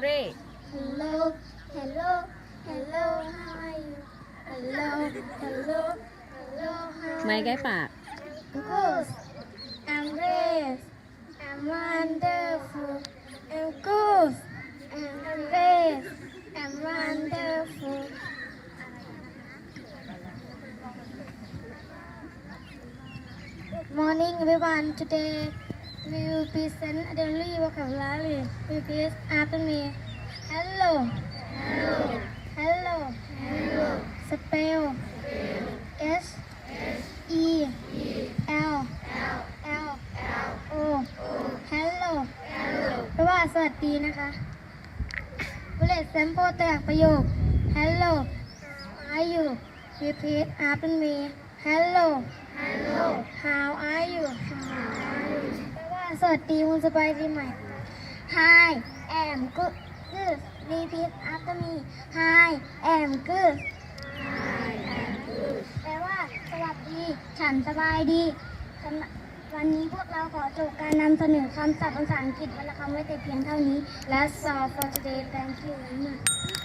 g r e a Hello, hello, hello, how are you? Hello, hello, hello, how are ไม้ you? ใกล้ปาก Good. I'm great. I'm wonderful. I'm good. I'm great. I'm wonderful. morning everyone today วิวพรีเซนเดลลี่วอล์กับ้าลีวิพรีเซนอาร์ตมีฮัลโหลฮัลโหลฮัลโหลสเปลลเออสี S E ลโอฮัลโหลเพราะว่าสวัสดีนะคะบริเวณแซมโพแตกประโยคฮัลโหลอายุวิพีเซนอาร์ตมีฮัลโหลฮัลโหล How are you? สวัสดีคุณสบายดีไหม Hi am good g o o repeat after me Hi am good แปลว่าสวัสดี ฉันสบายดี วันนี้พวกเราขอจบการนำเสนอคำศัพท์ภาษาอังกฤษวันละคำไว้แต่เพียงเท่านี้ และ s o for today thank you very much